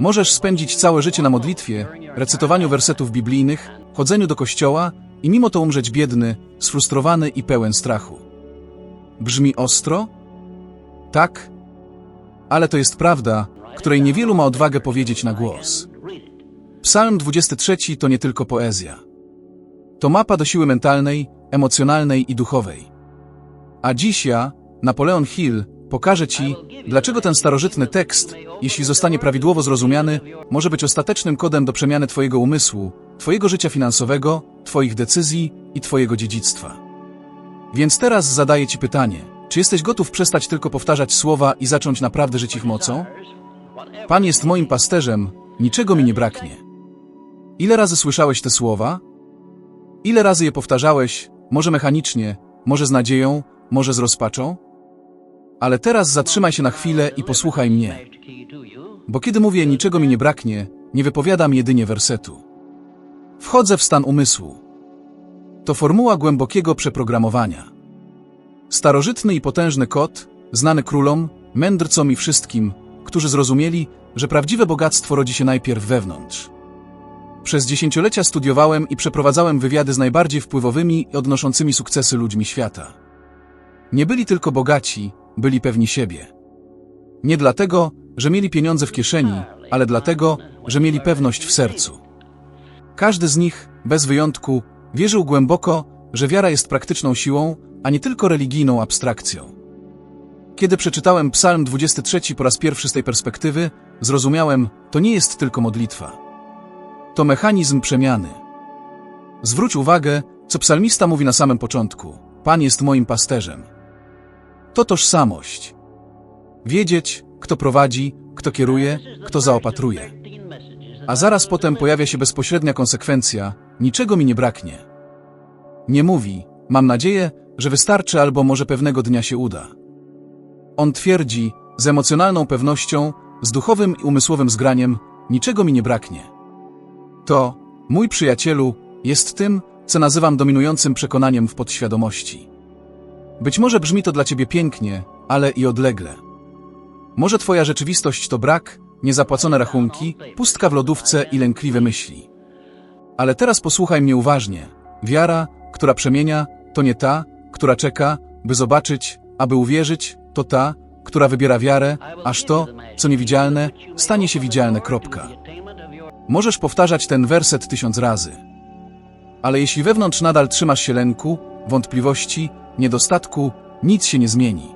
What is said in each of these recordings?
Możesz spędzić całe życie na modlitwie, recytowaniu wersetów biblijnych, chodzeniu do kościoła i mimo to umrzeć biedny, sfrustrowany i pełen strachu. Brzmi ostro? Tak, ale to jest prawda, której niewielu ma odwagę powiedzieć na głos. Psalm 23 to nie tylko poezja. To mapa do siły mentalnej, emocjonalnej i duchowej. A dziś ja, Napoleon Hill, pokażę Ci, dlaczego ten starożytny tekst, jeśli zostanie prawidłowo zrozumiany, może być ostatecznym kodem do przemiany Twojego umysłu, Twojego życia finansowego, Twoich decyzji i Twojego dziedzictwa. Więc teraz zadaję Ci pytanie, czy jesteś gotów przestać tylko powtarzać słowa i zacząć naprawdę żyć ich mocą? Pan jest moim pasterzem, niczego mi nie braknie. Ile razy słyszałeś te słowa? Ile razy je powtarzałeś, może mechanicznie, może z nadzieją, może z rozpaczą? Ale teraz zatrzymaj się na chwilę i posłuchaj mnie. Bo kiedy mówię niczego mi nie braknie, nie wypowiadam jedynie wersetu. Wchodzę w stan umysłu. To formuła głębokiego przeprogramowania. Starożytny i potężny kod, znany królom, mędrcom i wszystkim, którzy zrozumieli, że prawdziwe bogactwo rodzi się najpierw wewnątrz. Przez dziesięciolecia studiowałem i przeprowadzałem wywiady z najbardziej wpływowymi i odnoszącymi sukcesy ludźmi świata. Nie byli tylko bogaci, byli pewni siebie. Nie dlatego, że mieli pieniądze w kieszeni, ale dlatego, że mieli pewność w sercu. Każdy z nich, bez wyjątku, wierzył głęboko, że wiara jest praktyczną siłą, a nie tylko religijną abstrakcją. Kiedy przeczytałem Psalm 23 po raz pierwszy z tej perspektywy, zrozumiałem, to nie jest tylko modlitwa. To mechanizm przemiany. Zwróć uwagę, co psalmista mówi na samym początku. Pan jest moim pasterzem. To tożsamość. Wiedzieć, kto prowadzi, kto kieruje, kto zaopatruje. A zaraz potem pojawia się bezpośrednia konsekwencja, niczego mi nie braknie. Nie mówi, mam nadzieję, że wystarczy albo może pewnego dnia się uda. On twierdzi, z emocjonalną pewnością, z duchowym i umysłowym zgraniem, niczego mi nie braknie. To, mój przyjacielu, jest tym, co nazywam dominującym przekonaniem w podświadomości. Być może brzmi to dla ciebie pięknie, ale i odlegle. Może twoja rzeczywistość to brak, niezapłacone rachunki, pustka w lodówce i lękliwe myśli. Ale teraz posłuchaj mnie uważnie. Wiara, która przemienia, to nie ta, która czeka, by zobaczyć, aby uwierzyć, to ta, która wybiera wiarę, aż to, co niewidzialne, stanie się widzialne. Kropka. Możesz powtarzać ten werset tysiąc razy. Ale jeśli wewnątrz nadal trzymasz się lęku, wątpliwości, niedostatku, nic się nie zmieni.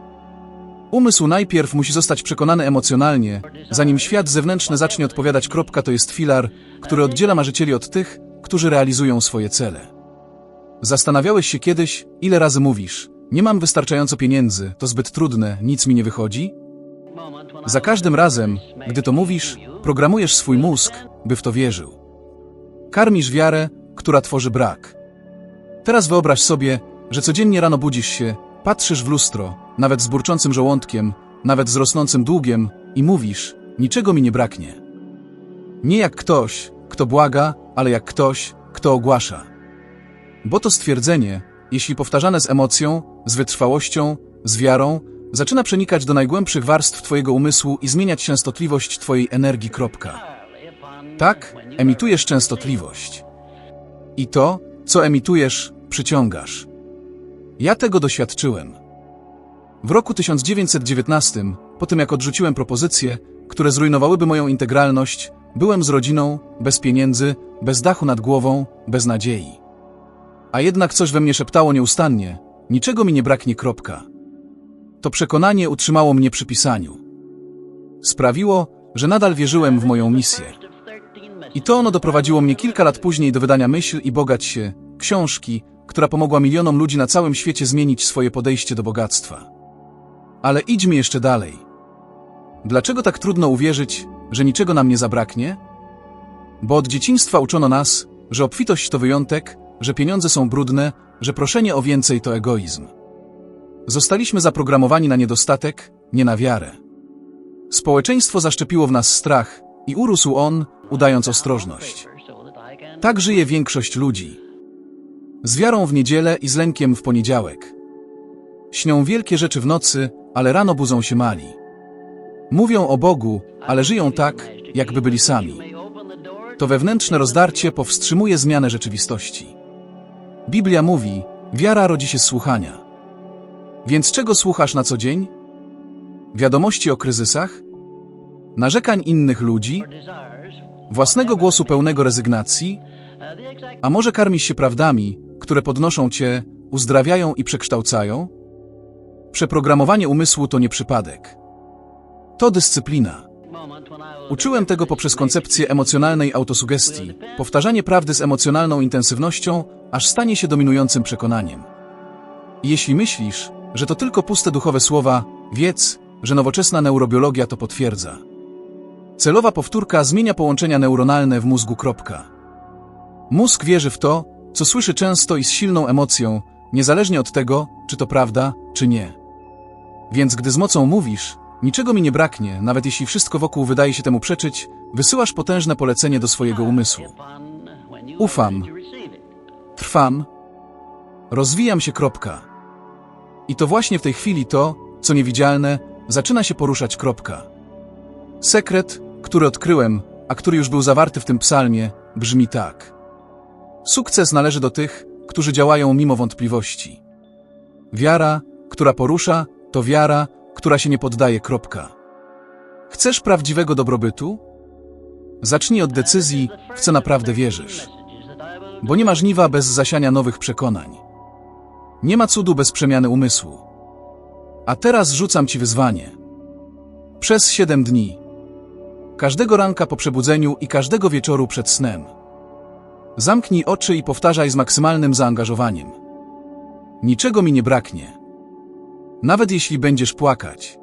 Umysł najpierw musi zostać przekonany emocjonalnie, zanim świat zewnętrzny zacznie odpowiadać. Kropka to jest filar, który oddziela marzycieli od tych, którzy realizują swoje cele. Zastanawiałeś się kiedyś, ile razy mówisz, nie mam wystarczająco pieniędzy, to zbyt trudne, nic mi nie wychodzi? Za każdym razem, gdy to mówisz, programujesz swój mózg, by w to wierzył. Karmisz wiarę, która tworzy brak. Teraz wyobraź sobie, że codziennie rano budzisz się, patrzysz w lustro, nawet z burczącym żołądkiem, nawet z rosnącym długiem i mówisz, niczego mi nie braknie. Nie jak ktoś, kto błaga, ale jak ktoś, kto ogłasza. Bo to stwierdzenie, jeśli powtarzane z emocją, z wytrwałością, z wiarą, zaczyna przenikać do najgłębszych warstw Twojego umysłu i zmieniać częstotliwość Twojej energii. Kropka. Tak, emitujesz częstotliwość. I to, co emitujesz, przyciągasz. Ja tego doświadczyłem. W roku 1919, po tym jak odrzuciłem propozycje, które zrujnowałyby moją integralność, byłem z rodziną, bez pieniędzy, bez dachu nad głową, bez nadziei. A jednak coś we mnie szeptało nieustannie, niczego mi nie braknie. Kropka. To przekonanie utrzymało mnie przy pisaniu. Sprawiło, że nadal wierzyłem w moją misję. I to ono doprowadziło mnie kilka lat później do wydania Myśl i Bogać się, książki, która pomogła milionom ludzi na całym świecie zmienić swoje podejście do bogactwa. Ale idźmy jeszcze dalej. Dlaczego tak trudno uwierzyć, że niczego nam nie zabraknie? Bo od dzieciństwa uczono nas, że obfitość to wyjątek, że pieniądze są brudne, że proszenie o więcej to egoizm. Zostaliśmy zaprogramowani na niedostatek, nie na wiarę. Społeczeństwo zaszczepiło w nas strach i urósł on, udając ostrożność. Tak żyje większość ludzi. Z wiarą w niedzielę i z lękiem w poniedziałek. Śnią wielkie rzeczy w nocy, ale rano budzą się mali. Mówią o Bogu, ale żyją tak, jakby byli sami. To wewnętrzne rozdarcie powstrzymuje zmianę rzeczywistości. Biblia mówi, wiara rodzi się z słuchania. Więc czego słuchasz na co dzień? Wiadomości o kryzysach? Narzekań innych ludzi? Własnego głosu pełnego rezygnacji? A może karmisz się prawdami, które podnoszą cię, uzdrawiają i przekształcają? Przeprogramowanie umysłu to nie przypadek. To dyscyplina. Uczyłem tego poprzez koncepcję emocjonalnej autosugestii, powtarzanie prawdy z emocjonalną intensywnością, aż stanie się dominującym przekonaniem. Jeśli myślisz, że to tylko puste duchowe słowa, wiedz, że nowoczesna neurobiologia to potwierdza. Celowa powtórka zmienia połączenia neuronalne w mózgu. Kropka. Mózg wierzy w to, co słyszy często i z silną emocją, niezależnie od tego, czy to prawda, czy nie. Więc gdy z mocą mówisz, niczego mi nie braknie, nawet jeśli wszystko wokół wydaje się temu przeczyć, wysyłasz potężne polecenie do swojego umysłu. Ufam. Trwam. Rozwijam się. Kropka. I to właśnie w tej chwili to, co niewidzialne, zaczyna się poruszać. Kropka. Sekret, który odkryłem, a który już był zawarty w tym psalmie, brzmi tak. Sukces należy do tych, którzy działają mimo wątpliwości. Wiara, która porusza, to wiara, która się nie poddaje. Kropka. Chcesz prawdziwego dobrobytu? Zacznij od decyzji, w co naprawdę wierzysz. Bo nie ma żniwa bez zasiania nowych przekonań. Nie ma cudu bez przemiany umysłu. A teraz rzucam ci wyzwanie. Przez siedem dni. Każdego ranka po przebudzeniu i każdego wieczoru przed snem. Zamknij oczy i powtarzaj z maksymalnym zaangażowaniem. Niczego mi nie braknie. Nawet jeśli będziesz płakać.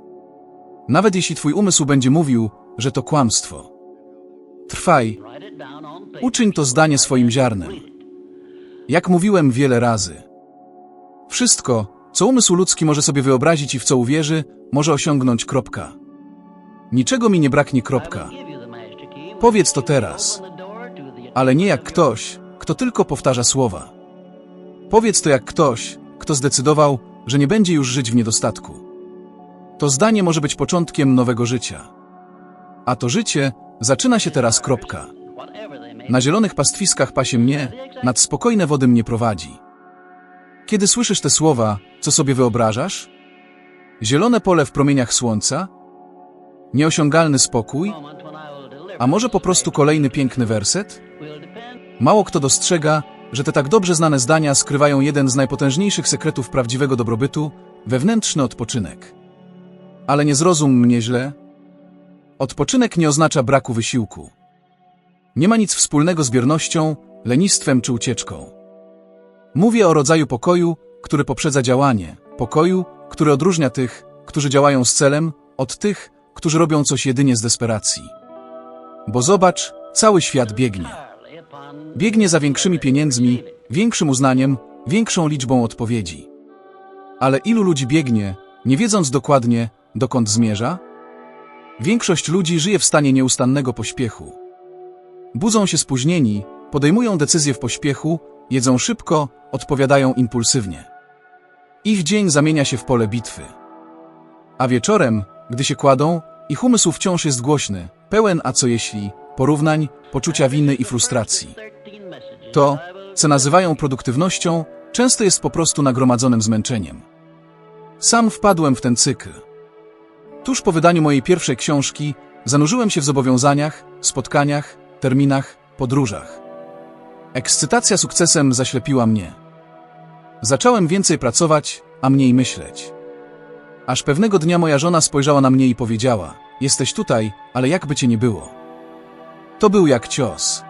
Nawet jeśli twój umysł będzie mówił, że to kłamstwo. Trwaj. Uczyń to zdanie swoim ziarnem. Jak mówiłem wiele razy. Wszystko, co umysł ludzki może sobie wyobrazić i w co uwierzy, może osiągnąć. Kropka. Niczego mi nie braknie. Kropka. Powiedz to teraz. Ale nie jak ktoś, kto tylko powtarza słowa. Powiedz to jak ktoś, kto zdecydował, że nie będzie już żyć w niedostatku. To zdanie może być początkiem nowego życia. A to życie zaczyna się teraz. Kropka. Na zielonych pastwiskach pasie mnie, nad spokojne wody mnie prowadzi. Kiedy słyszysz te słowa, co sobie wyobrażasz? Zielone pole w promieniach słońca? Nieosiągalny spokój? A może po prostu kolejny piękny werset? Mało kto dostrzega, że te tak dobrze znane zdania skrywają jeden z najpotężniejszych sekretów prawdziwego dobrobytu wewnętrzny odpoczynek. Ale nie zrozum mnie źle. Odpoczynek nie oznacza braku wysiłku. Nie ma nic wspólnego z biernością, lenistwem czy ucieczką. Mówię o rodzaju pokoju, który poprzedza działanie, pokoju, który odróżnia tych, którzy działają z celem, od tych, którzy robią coś jedynie z desperacji. Bo zobacz, cały świat biegnie. Biegnie za większymi pieniędzmi, większym uznaniem, większą liczbą odpowiedzi. Ale ilu ludzi biegnie, nie wiedząc dokładnie, dokąd zmierza? Większość ludzi żyje w stanie nieustannego pośpiechu. Budzą się spóźnieni, podejmują decyzje w pośpiechu, jedzą szybko, odpowiadają impulsywnie. Ich dzień zamienia się w pole bitwy. A wieczorem, gdy się kładą, ich umysł wciąż jest głośny, pełen a co jeśli, porównań, poczucia winy i frustracji. To, co nazywają produktywnością, często jest po prostu nagromadzonym zmęczeniem. Sam wpadłem w ten cykl. Tuż po wydaniu mojej pierwszej książki zanurzyłem się w zobowiązaniach, spotkaniach, terminach, podróżach. Ekscytacja sukcesem zaślepiła mnie. Zacząłem więcej pracować, a mniej myśleć. Aż pewnego dnia moja żona spojrzała na mnie i powiedziała: Jesteś tutaj, ale jakby cię nie było. To był jak cios.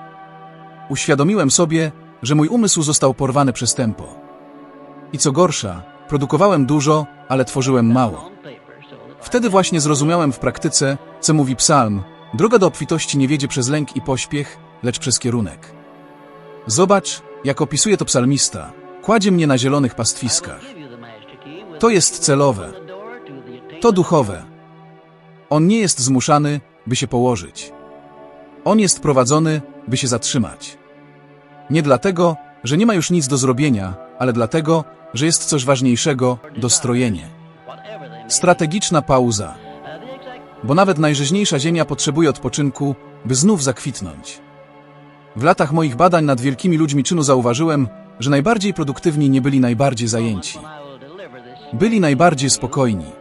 Uświadomiłem sobie, że mój umysł został porwany przez tempo. I co gorsza, produkowałem dużo, ale tworzyłem mało. Wtedy właśnie zrozumiałem w praktyce, co mówi psalm: Droga do obfitości nie wiedzie przez lęk i pośpiech, lecz przez kierunek. Zobacz, jak opisuje to psalmista. Kładzie mnie na zielonych pastwiskach. To jest celowe. To duchowe. On nie jest zmuszany, by się położyć. On jest prowadzony, by się zatrzymać. Nie dlatego, że nie ma już nic do zrobienia, ale dlatego, że jest coś ważniejszego dostrojenie. Strategiczna pauza. Bo nawet najrzeźniejsza ziemia potrzebuje odpoczynku, by znów zakwitnąć. W latach moich badań nad wielkimi ludźmi czynu zauważyłem, że najbardziej produktywni nie byli najbardziej zajęci. Byli najbardziej spokojni.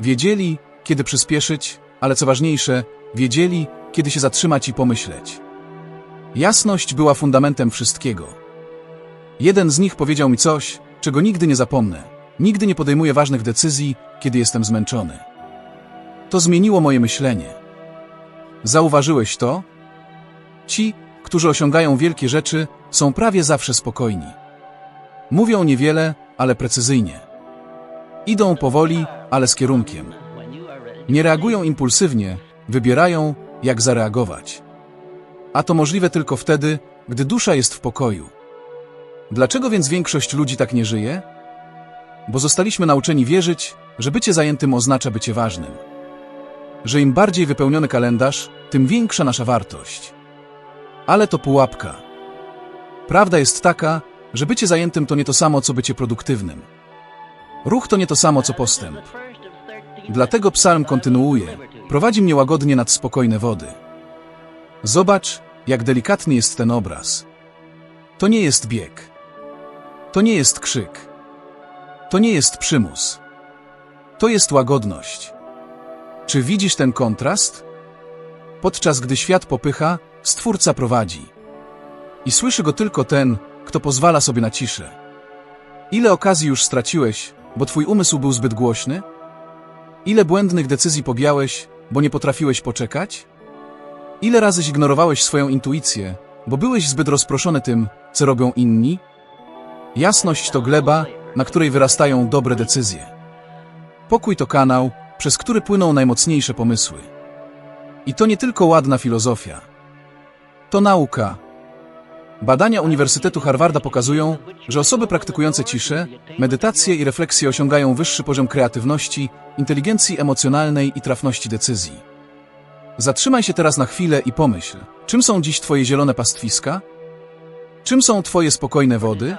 Wiedzieli, kiedy przyspieszyć, ale co ważniejsze, wiedzieli, kiedy się zatrzymać i pomyśleć. Jasność była fundamentem wszystkiego. Jeden z nich powiedział mi coś, czego nigdy nie zapomnę. Nigdy nie podejmuję ważnych decyzji, kiedy jestem zmęczony. To zmieniło moje myślenie. Zauważyłeś to? Ci, którzy osiągają wielkie rzeczy, są prawie zawsze spokojni. Mówią niewiele, ale precyzyjnie. Idą powoli, ale z kierunkiem. Nie reagują impulsywnie, wybierają, jak zareagować. A to możliwe tylko wtedy, gdy dusza jest w pokoju. Dlaczego więc większość ludzi tak nie żyje? Bo zostaliśmy nauczeni wierzyć, że bycie zajętym oznacza bycie ważnym. Że im bardziej wypełniony kalendarz, tym większa nasza wartość. Ale to pułapka. Prawda jest taka, że bycie zajętym to nie to samo, co bycie produktywnym. Ruch to nie to samo, co postęp. Dlatego psalm kontynuuje, prowadzi mnie łagodnie nad spokojne wody. Zobacz, jak delikatny jest ten obraz. To nie jest bieg. To nie jest krzyk. To nie jest przymus. To jest łagodność. Czy widzisz ten kontrast? Podczas gdy świat popycha, Stwórca prowadzi. I słyszy go tylko ten, kto pozwala sobie na ciszę. Ile okazji już straciłeś, bo twój umysł był zbyt głośny? Ile błędnych decyzji pobiałeś, bo nie potrafiłeś poczekać? Ile razy zignorowałeś swoją intuicję, bo byłeś zbyt rozproszony tym, co robią inni? Jasność to gleba, na której wyrastają dobre decyzje. Pokój to kanał, przez który płyną najmocniejsze pomysły. I to nie tylko ładna filozofia. To nauka. Badania Uniwersytetu Harvarda pokazują, że osoby praktykujące ciszę, medytację i refleksję osiągają wyższy poziom kreatywności, inteligencji emocjonalnej i trafności decyzji. Zatrzymaj się teraz na chwilę i pomyśl, czym są dziś Twoje zielone pastwiska? Czym są Twoje spokojne wody?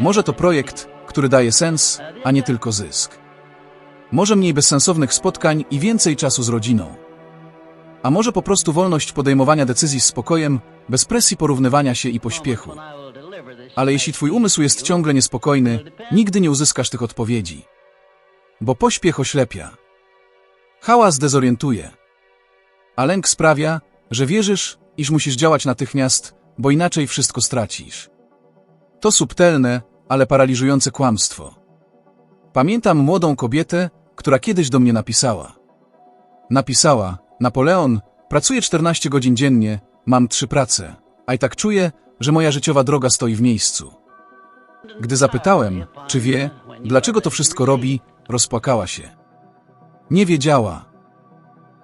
Może to projekt, który daje sens, a nie tylko zysk. Może mniej bezsensownych spotkań i więcej czasu z rodziną. A może po prostu wolność podejmowania decyzji z spokojem, bez presji porównywania się i pośpiechu. Ale jeśli twój umysł jest ciągle niespokojny, nigdy nie uzyskasz tych odpowiedzi. Bo pośpiech oślepia. Hałas dezorientuje. A lęk sprawia, że wierzysz, iż musisz działać natychmiast, bo inaczej wszystko stracisz. To subtelne, ale paraliżujące kłamstwo. Pamiętam młodą kobietę, która kiedyś do mnie napisała. Napisała, Napoleon, pracuję 14 godzin dziennie, mam trzy prace, a i tak czuję, że moja życiowa droga stoi w miejscu. Gdy zapytałem, czy wie, dlaczego to wszystko robi, rozpłakała się. Nie wiedziała.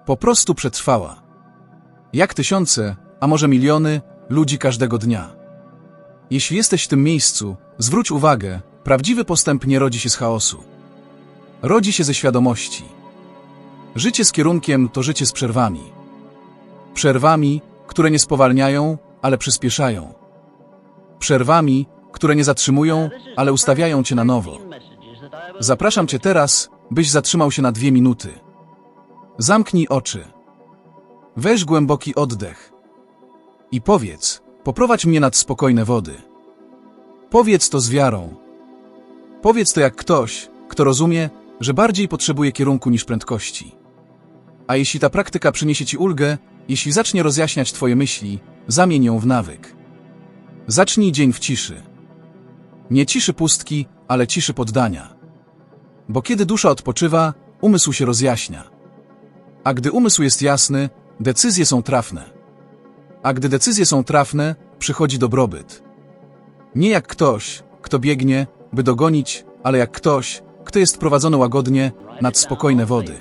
Po prostu przetrwała. Jak tysiące, a może miliony, ludzi każdego dnia. Jeśli jesteś w tym miejscu, zwróć uwagę, prawdziwy postęp nie rodzi się z chaosu. Rodzi się ze świadomości. Życie z kierunkiem to życie z przerwami. Przerwami, które nie spowalniają, ale przyspieszają. Przerwami, które nie zatrzymują, ale ustawiają cię na nowo. Zapraszam cię teraz, byś zatrzymał się na dwie minuty. Zamknij oczy. Weź głęboki oddech. I powiedz, poprowadź mnie nad spokojne wody. Powiedz to z wiarą. Powiedz to jak ktoś, kto rozumie, że bardziej potrzebuje kierunku niż prędkości. A jeśli ta praktyka przyniesie ci ulgę, jeśli zacznie rozjaśniać twoje myśli, zamień ją w nawyk. Zacznij dzień w ciszy. Nie ciszy pustki, ale ciszy poddania. Bo kiedy dusza odpoczywa, umysł się rozjaśnia. A gdy umysł jest jasny, decyzje są trafne. A gdy decyzje są trafne, przychodzi dobrobyt. Nie jak ktoś, kto biegnie, by dogonić, ale jak ktoś, kto jest prowadzony łagodnie nad spokojne wody.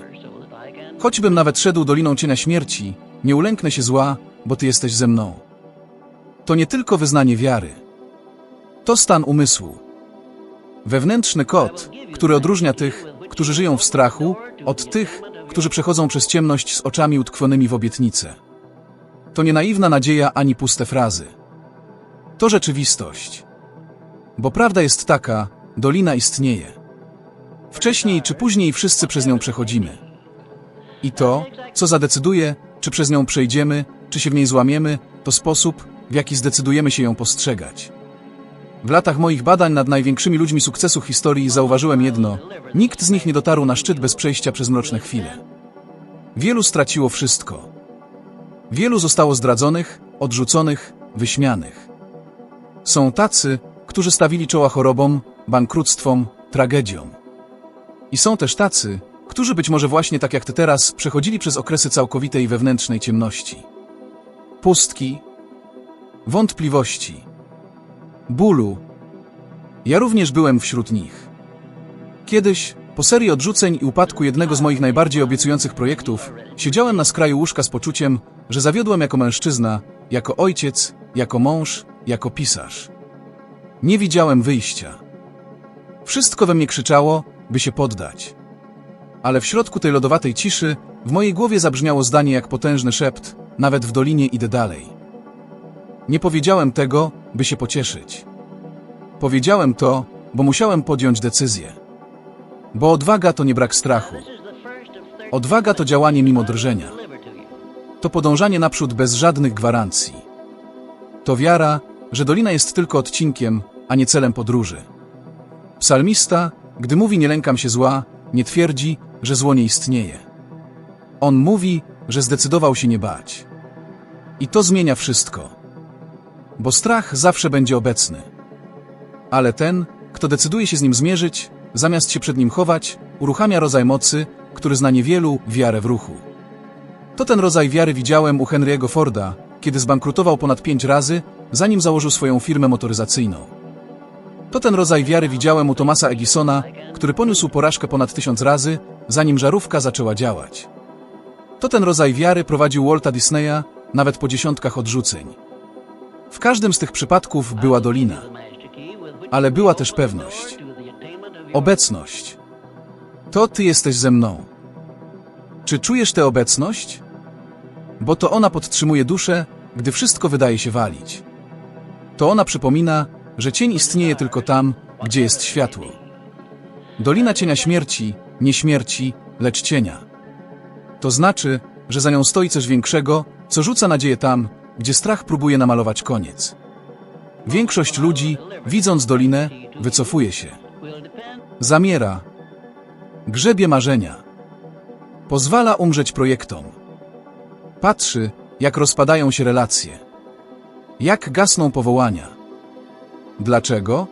Choćbym nawet szedł doliną cienia śmierci, nie ulęknę się zła, bo Ty jesteś ze mną. To nie tylko wyznanie wiary. To stan umysłu. Wewnętrzny kod, który odróżnia tych, którzy żyją w strachu, od tych, którzy przechodzą przez ciemność z oczami utkwionymi w obietnicę. To nie naiwna nadzieja ani puste frazy. To rzeczywistość. Bo prawda jest taka, dolina istnieje. Wcześniej czy później wszyscy przez nią przechodzimy. I to, co zadecyduje, czy przez nią przejdziemy, czy się w niej złamiemy, to sposób, w jaki zdecydujemy się ją postrzegać. W latach moich badań nad największymi ludźmi sukcesu historii zauważyłem jedno: nikt z nich nie dotarł na szczyt bez przejścia przez mroczne chwile. Wielu straciło wszystko. Wielu zostało zdradzonych, odrzuconych, wyśmianych. Są tacy, którzy stawili czoła chorobom, bankructwom, tragediom. I są też tacy, którzy być może właśnie tak jak ty teraz przechodzili przez okresy całkowitej wewnętrznej ciemności. Pustki, wątpliwości, bólu. Ja również byłem wśród nich. Kiedyś, po serii odrzuceń i upadku jednego z moich najbardziej obiecujących projektów, siedziałem na skraju łóżka z poczuciem, że zawiodłem jako mężczyzna, jako ojciec, jako mąż, jako pisarz. Nie widziałem wyjścia. Wszystko we mnie krzyczało, by się poddać. Ale w środku tej lodowatej ciszy w mojej głowie zabrzmiało zdanie jak potężny szept, nawet w dolinie idę dalej. Nie powiedziałem tego, by się pocieszyć. Powiedziałem to, bo musiałem podjąć decyzję. Bo odwaga to nie brak strachu. Odwaga to działanie mimo drżenia. To podążanie naprzód bez żadnych gwarancji. To wiara, że dolina jest tylko odcinkiem, a nie celem podróży. Psalmista, gdy mówi nie lękam się zła, nie twierdzi, że zło nie istnieje. On mówi, że zdecydował się nie bać. I to zmienia wszystko. Bo strach zawsze będzie obecny. Ale ten, kto decyduje się z nim zmierzyć, zamiast się przed nim chować, uruchamia rodzaj mocy, który zna niewielu wiarę w ruchu. To ten rodzaj wiary widziałem u Henry'ego Forda, kiedy zbankrutował ponad pięć razy, zanim założył swoją firmę motoryzacyjną. To ten rodzaj wiary widziałem u Thomasa Edisona, który poniósł porażkę ponad tysiąc razy, zanim żarówka zaczęła działać. To ten rodzaj wiary prowadził Walta Disneya, nawet po dziesiątkach odrzuceń. W każdym z tych przypadków była dolina, ale była też pewność. Obecność. To ty jesteś ze mną. Czy czujesz tę obecność? Bo to ona podtrzymuje duszę, gdy wszystko wydaje się walić. To ona przypomina, że cień istnieje tylko tam, gdzie jest światło. Dolina cienia śmierci, nie śmierci, lecz cienia. To znaczy, że za nią stoi coś większego, co rzuca nadzieję tam, gdzie strach próbuje namalować koniec. Większość ludzi, widząc dolinę, wycofuje się. Zamiera. Grzebie marzenia. Pozwala umrzeć projektom. Patrzy, jak rozpadają się relacje. Jak gasną powołania. Dlaczego?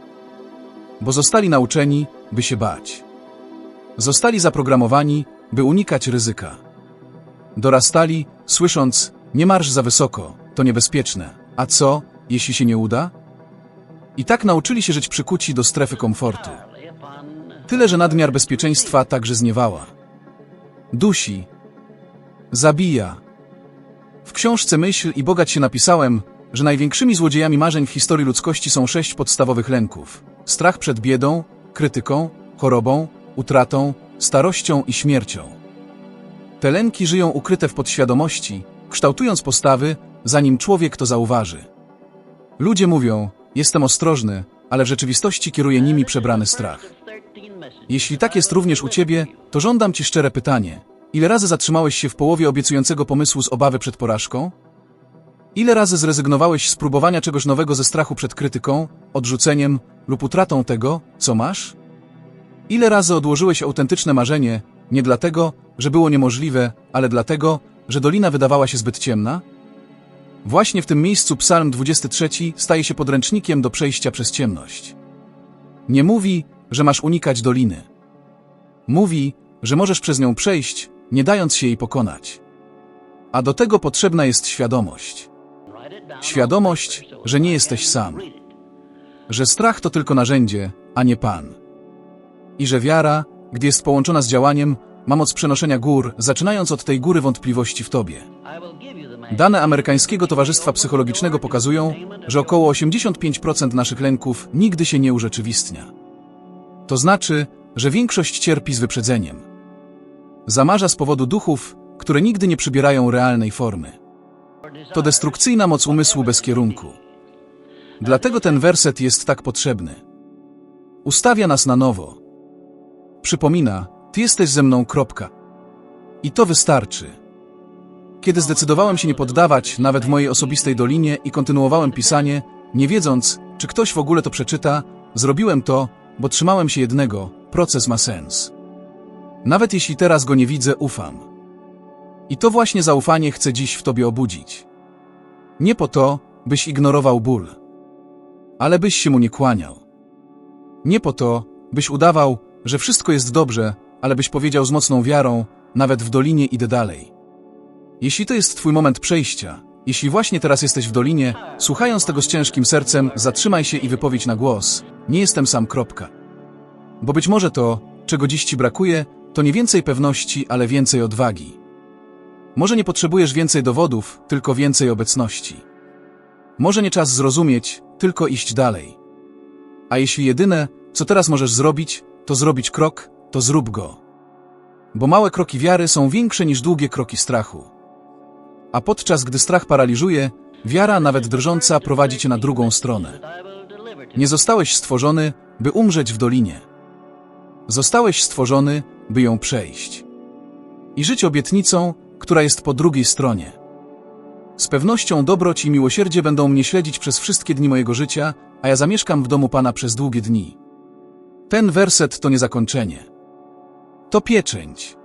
Bo zostali nauczeni, by się bać. Zostali zaprogramowani, by unikać ryzyka. Dorastali, słysząc, nie marsz za wysoko, to niebezpieczne. A co, jeśli się nie uda? I tak nauczyli się żyć przykuci do strefy komfortu. Tyle, że nadmiar bezpieczeństwa także zniewała. Dusi. Zabija. W książce Myśl i Bogać się napisałem, że największymi złodziejami marzeń w historii ludzkości są sześć podstawowych lęków. Strach przed biedą, krytyką, chorobą, utratą, starością i śmiercią. Te lęki żyją ukryte w podświadomości, kształtując postawy, zanim człowiek to zauważy. Ludzie mówią, jestem ostrożny, ale w rzeczywistości kieruje nimi przebrany strach. Jeśli tak jest również u ciebie, to żądam ci szczere pytanie. Ile razy zatrzymałeś się w połowie obiecującego pomysłu z obawy przed porażką? Ile razy zrezygnowałeś z próbowania czegoś nowego ze strachu przed krytyką, odrzuceniem lub utratą tego, co masz? Ile razy odłożyłeś autentyczne marzenie, nie dlatego, że było niemożliwe, ale dlatego, że dolina wydawała się zbyt ciemna? Właśnie w tym miejscu Psalm 23 staje się podręcznikiem do przejścia przez ciemność. Nie mówi, że masz unikać doliny. Mówi, że możesz przez nią przejść, nie dając się jej pokonać. A do tego potrzebna jest świadomość. Świadomość, że nie jesteś sam. Że strach to tylko narzędzie, a nie Pan. I że wiara, gdy jest połączona z działaniem, ma moc przenoszenia gór, zaczynając od tej góry wątpliwości w tobie. Dane amerykańskiego Towarzystwa Psychologicznego pokazują, że około 85% naszych lęków nigdy się nie urzeczywistnia. To znaczy, że większość cierpi z wyprzedzeniem. Zamarza z powodu duchów, które nigdy nie przybierają realnej formy. To destrukcyjna moc umysłu bez kierunku. Dlatego ten werset jest tak potrzebny. Ustawia nas na nowo. Przypomina, ty jesteś ze mną, kropka. I to wystarczy. Kiedy zdecydowałem się nie poddawać, nawet w mojej osobistej dolinie, i kontynuowałem pisanie, nie wiedząc, czy ktoś w ogóle to przeczyta, zrobiłem to, bo trzymałem się jednego: proces ma sens. Nawet jeśli teraz go nie widzę, ufam. I to właśnie zaufanie chcę dziś w tobie obudzić. Nie po to, byś ignorował ból, ale byś się mu nie kłaniał. Nie po to, byś udawał, że wszystko jest dobrze, ale byś powiedział z mocną wiarą, nawet w dolinie idę dalej. Jeśli to jest twój moment przejścia, jeśli właśnie teraz jesteś w dolinie, słuchając tego z ciężkim sercem, zatrzymaj się i wypowiedź na głos. Nie jestem sam, kropka. Bo być może to, czego dziś ci brakuje, to nie więcej pewności, ale więcej odwagi. Może nie potrzebujesz więcej dowodów, tylko więcej obecności. Może nie czas zrozumieć, tylko iść dalej. A jeśli jedyne, co teraz możesz zrobić, to zrobić krok, to zrób go. Bo małe kroki wiary są większe niż długie kroki strachu. A podczas gdy strach paraliżuje, wiara, nawet drżąca, prowadzi cię na drugą stronę. Nie zostałeś stworzony, by umrzeć w dolinie. Zostałeś stworzony, by ją przejść. I żyć obietnicą, która jest po drugiej stronie. Z pewnością dobroć i miłosierdzie będą mnie śledzić przez wszystkie dni mojego życia, a ja zamieszkam w domu Pana przez długie dni. Ten werset to nie zakończenie. To pieczęć.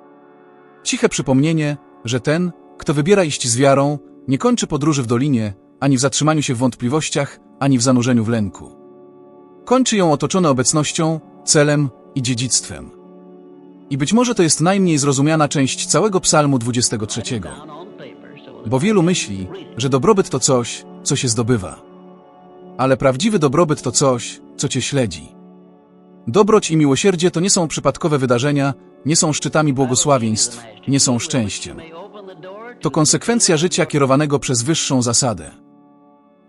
Ciche przypomnienie, że ten, kto wybiera iść z wiarą, nie kończy podróży w dolinie, ani w zatrzymaniu się w wątpliwościach, ani w zanurzeniu w lęku. Kończy ją otoczony obecnością, celem i dziedzictwem. I być może to jest najmniej zrozumiana część całego psalmu 23. Bo wielu myśli, że dobrobyt to coś, co się zdobywa. Ale prawdziwy dobrobyt to coś, co cię śledzi. Dobroć i miłosierdzie to nie są przypadkowe wydarzenia, nie są szczytami błogosławieństw, nie są szczęściem. To konsekwencja życia kierowanego przez wyższą zasadę.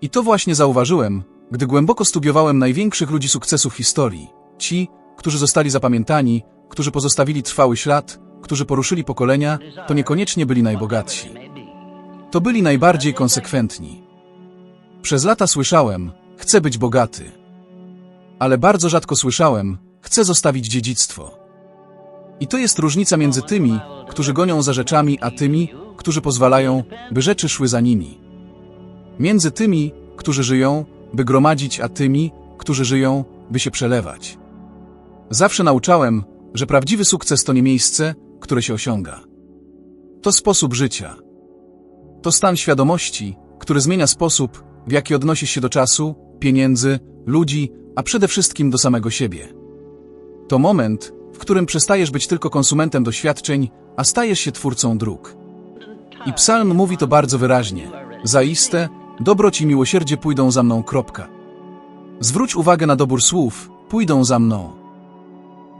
I to właśnie zauważyłem, gdy głęboko studiowałem największych ludzi sukcesu w historii. Ci, którzy zostali zapamiętani, którzy pozostawili trwały ślad, którzy poruszyli pokolenia, to niekoniecznie byli najbogatsi. To byli najbardziej konsekwentni. Przez lata słyszałem, chcę być bogaty. Ale bardzo rzadko słyszałem, chcę zostawić dziedzictwo. I to jest różnica między tymi, którzy gonią za rzeczami, a tymi, którzy pozwalają, by rzeczy szły za nimi. Między tymi, którzy żyją, by gromadzić, a tymi, którzy żyją, by się przelewać. Zawsze nauczałem, że prawdziwy sukces to nie miejsce, które się osiąga. To sposób życia. To stan świadomości, który zmienia sposób, w jaki odnosisz się do czasu, pieniędzy, ludzi, a przede wszystkim do samego siebie. To moment, w którym przestajesz być tylko konsumentem doświadczeń, a stajesz się twórcą dróg. I psalm mówi to bardzo wyraźnie. Zaiste, dobroć i miłosierdzie pójdą za mną. Kropka. Zwróć uwagę na dobór słów, pójdą za mną.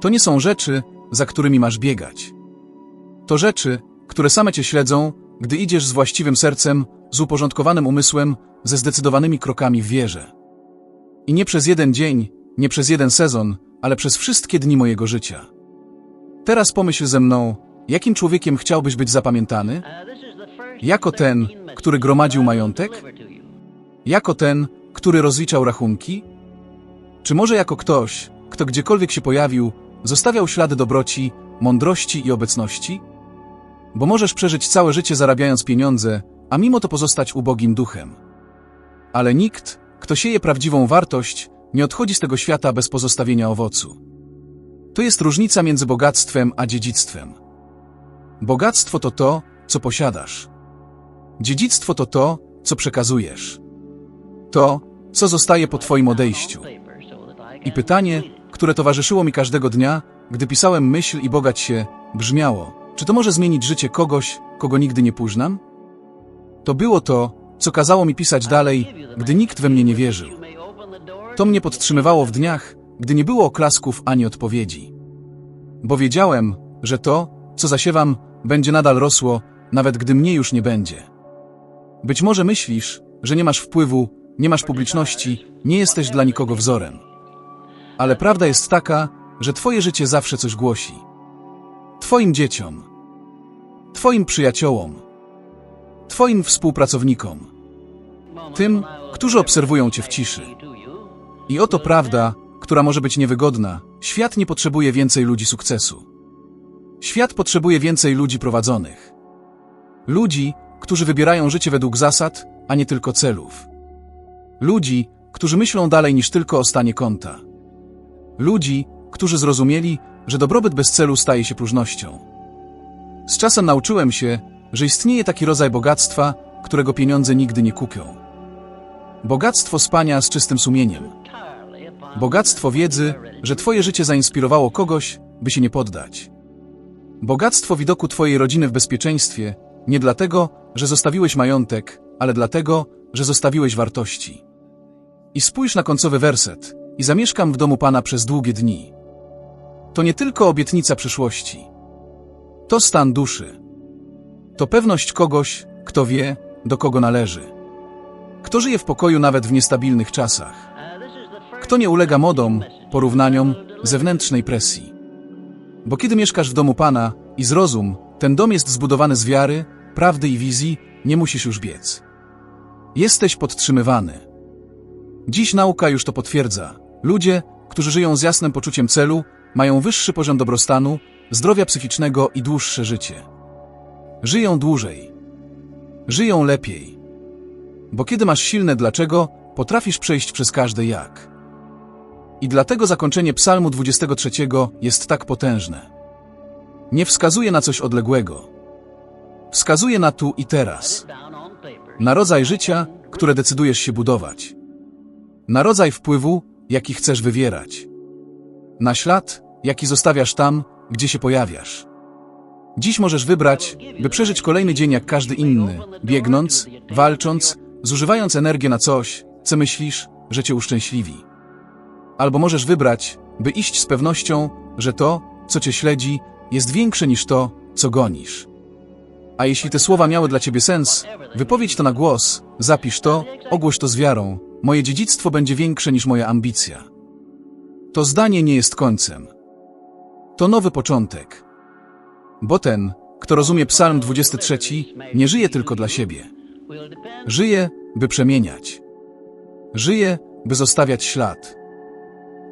To nie są rzeczy, za którymi masz biegać. To rzeczy, które same cię śledzą, gdy idziesz z właściwym sercem, z uporządkowanym umysłem, ze zdecydowanymi krokami w wierze. I nie przez jeden dzień, nie przez jeden sezon, ale przez wszystkie dni mojego życia. Teraz pomyśl ze mną, jakim człowiekiem chciałbyś być zapamiętany? Jako ten, który gromadził majątek? Jako ten, który rozliczał rachunki? Czy może jako ktoś, kto gdziekolwiek się pojawił, zostawiał ślady dobroci, mądrości i obecności? Bo możesz przeżyć całe życie zarabiając pieniądze, a mimo to pozostać ubogim duchem. Ale nikt, kto sieje prawdziwą wartość, nie odchodzi z tego świata bez pozostawienia owocu. To jest różnica między bogactwem a dziedzictwem. Bogactwo to to, co posiadasz. Dziedzictwo to to, co przekazujesz. To, co zostaje po Twoim odejściu. I pytanie, które towarzyszyło mi każdego dnia, gdy pisałem myśl i bogać się, brzmiało: czy to może zmienić życie kogoś, kogo nigdy nie poznam? To było to, co kazało mi pisać dalej, gdy nikt we mnie nie wierzył. To mnie podtrzymywało w dniach, gdy nie było oklasków ani odpowiedzi. Bo wiedziałem, że to, co zasiewam, będzie nadal rosło, nawet gdy mnie już nie będzie. Być może myślisz, że nie masz wpływu, nie masz publiczności, nie jesteś dla nikogo wzorem. Ale prawda jest taka, że Twoje życie zawsze coś głosi. Twoim dzieciom, Twoim przyjaciołom, Twoim współpracownikom, Tym, którzy obserwują Cię w ciszy. I oto prawda, która może być niewygodna. Świat nie potrzebuje więcej ludzi sukcesu. Świat potrzebuje więcej ludzi prowadzonych. Ludzi, którzy wybierają życie według zasad, a nie tylko celów. Ludzi, którzy myślą dalej niż tylko o stanie konta. Ludzi, którzy zrozumieli, że dobrobyt bez celu staje się próżnością. Z czasem nauczyłem się, że istnieje taki rodzaj bogactwa, którego pieniądze nigdy nie kupią. Bogactwo spania z czystym sumieniem. Bogactwo wiedzy, że Twoje życie zainspirowało kogoś, by się nie poddać. Bogactwo widoku Twojej rodziny w bezpieczeństwie, nie dlatego, że zostawiłeś majątek, ale dlatego, że zostawiłeś wartości. I spójrz na końcowy werset. I zamieszkam w domu Pana przez długie dni. To nie tylko obietnica przyszłości. To stan duszy. To pewność kogoś, kto wie, do kogo należy. Kto żyje w pokoju nawet w niestabilnych czasach. Kto nie ulega modom, porównaniom, zewnętrznej presji. Bo kiedy mieszkasz w domu Pana i zrozum, ten dom jest zbudowany z wiary, prawdy i wizji, nie musisz już biec. Jesteś podtrzymywany. Dziś nauka już to potwierdza. Ludzie, którzy żyją z jasnym poczuciem celu, mają wyższy poziom dobrostanu, zdrowia psychicznego i dłuższe życie. Żyją dłużej. Żyją lepiej. Bo kiedy masz silne dlaczego, potrafisz przejść przez każde jak. I dlatego zakończenie Psalmu 23 jest tak potężne. Nie wskazuje na coś odległego. Wskazuje na tu i teraz. Na rodzaj życia, które decydujesz się budować. Na rodzaj wpływu, jaki chcesz wywierać. Na ślad, jaki zostawiasz tam, gdzie się pojawiasz. Dziś możesz wybrać, by przeżyć kolejny dzień jak każdy inny, biegnąc, walcząc, zużywając energię na coś, co myślisz, że cię uszczęśliwi. Albo możesz wybrać, by iść z pewnością, że to, co cię śledzi, jest większe niż to, co gonisz. A jeśli te słowa miały dla ciebie sens, wypowiedź to na głos, zapisz to, ogłoś to z wiarą. Moje dziedzictwo będzie większe niż moja ambicja. To zdanie nie jest końcem. To nowy początek. Bo ten, kto rozumie Psalm 23, nie żyje tylko dla siebie. Żyje, by przemieniać. Żyje, by zostawiać ślad.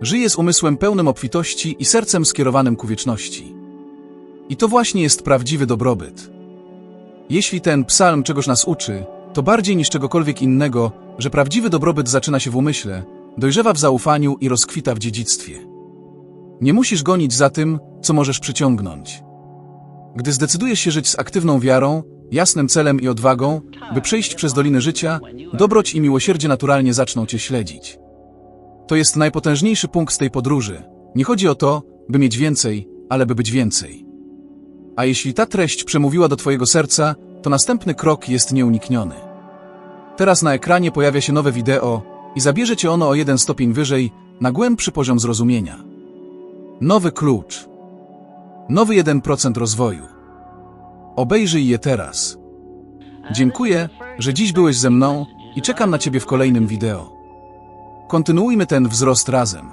Żyje z umysłem pełnym obfitości i sercem skierowanym ku wieczności. I to właśnie jest prawdziwy dobrobyt. Jeśli ten psalm czegoś nas uczy, to bardziej niż czegokolwiek innego, że prawdziwy dobrobyt zaczyna się w umyśle, dojrzewa w zaufaniu i rozkwita w dziedzictwie. Nie musisz gonić za tym, co możesz przyciągnąć. Gdy zdecydujesz się żyć z aktywną wiarą, jasnym celem i odwagą, by przejść przez doliny życia, dobroć i miłosierdzie naturalnie zaczną cię śledzić. To jest najpotężniejszy punkt tej podróży. Nie chodzi o to, by mieć więcej, ale by być więcej. A jeśli ta treść przemówiła do Twojego serca, to następny krok jest nieunikniony. Teraz na ekranie pojawia się nowe wideo i zabierze Cię ono o jeden stopień wyżej na głębszy poziom zrozumienia. Nowy klucz. Nowy 1% rozwoju. Obejrzyj je teraz. Dziękuję, że dziś byłeś ze mną i czekam na Ciebie w kolejnym wideo. Kontynuujmy ten wzrost razem.